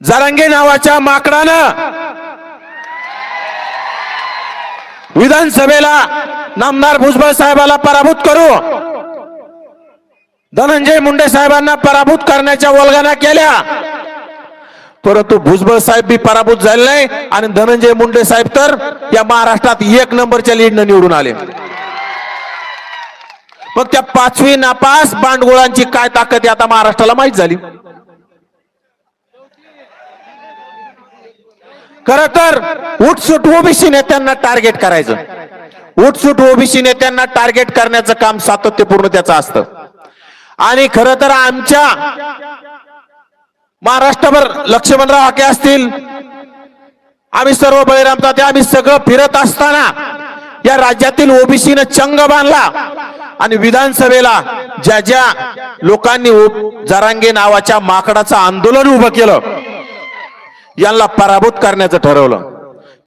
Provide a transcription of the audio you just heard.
जारांगे नावाच्या माकडानं विधानसभेला नामदार भुजबळ साहेबाला पराभूत करू. धनंजय मुंडे साहेबांना पराभूत करण्याच्या वल्गना केल्या. परंतु भुजबळ साहेब बी पराभूत झाले नाही आणि धनंजय मुंडे साहेब तर या महाराष्ट्रात एक नंबरच्या लीडनं निवडून आले. मग त्या पाचवी नापास बांडगोळांची काय ताकद आता महाराष्ट्राला माहीत झाली. खर तर उठसूट ओबीसी नेत्यांना टार्गेट करायचं. उठसूट ओबीसी नेत्यांना टार्गेट करण्याचं काम सातत्यपूर्ण त्याचं असतं. आणि खर तर आमच्या महाराष्ट्रभर लक्ष्मणराव हाके असतील आम्ही सर्व बळीराम तात्या आम्ही सगळं फिरत असताना या राज्यातील ओबीसीनं चंग बांधला आणि विधानसभेला ज्या ज्या लोकांनी जरांगे नावाच्या माकडाचं आंदोलन उभं केलं यांना पराभूत करण्याचं ठरवलं.